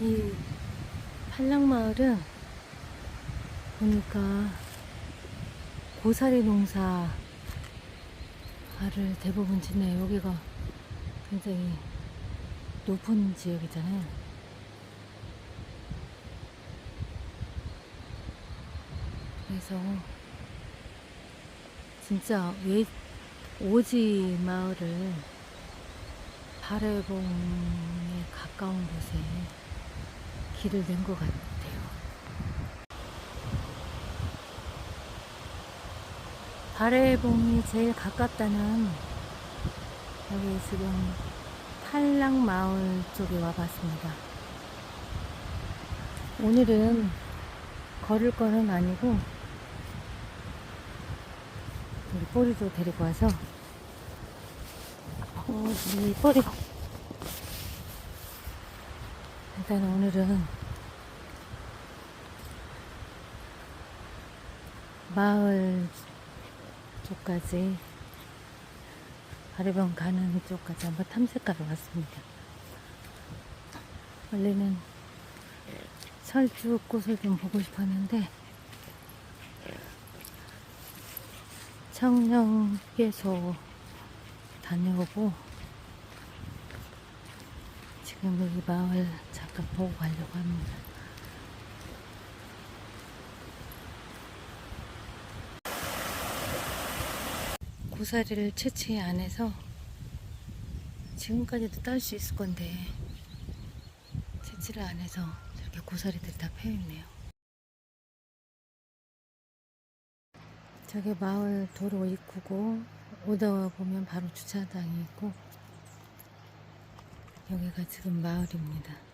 이 한락마을은 보니까 고사리 농사를 대부분 짓네요. 여기가 굉장히 높은 지역이잖아요. 그래서 진짜 외, 오지 마을을 발해봉에 가까운 곳에 길을 낸 것 같아요. 발해봉이 제일 가깝다는 여기 지금 탈락마을 쪽에 와봤습니다. 오늘은 걸을 거는 아니고 우리 꼬리도 데리고 와서 어, 이 꼬리 일단 오늘은 마을 쪽까지 아래방 가는 쪽까지 한번 탐색하러 왔습니다. 원래는 설주꽃을 좀 보고 싶었는데 청령께서 다녀오고 지금 여기 마을 잠깐 보고 가려고 합니다. 고사리를 채취 안 해서 지금까지도 딸 수 있을 건데 채취를 안 해서 저렇게 고사리들이 다 패있네요. 저게 마을 도로 입구고 오다 보면 바로 주차장이 있고 여기가 지금 마을입니다.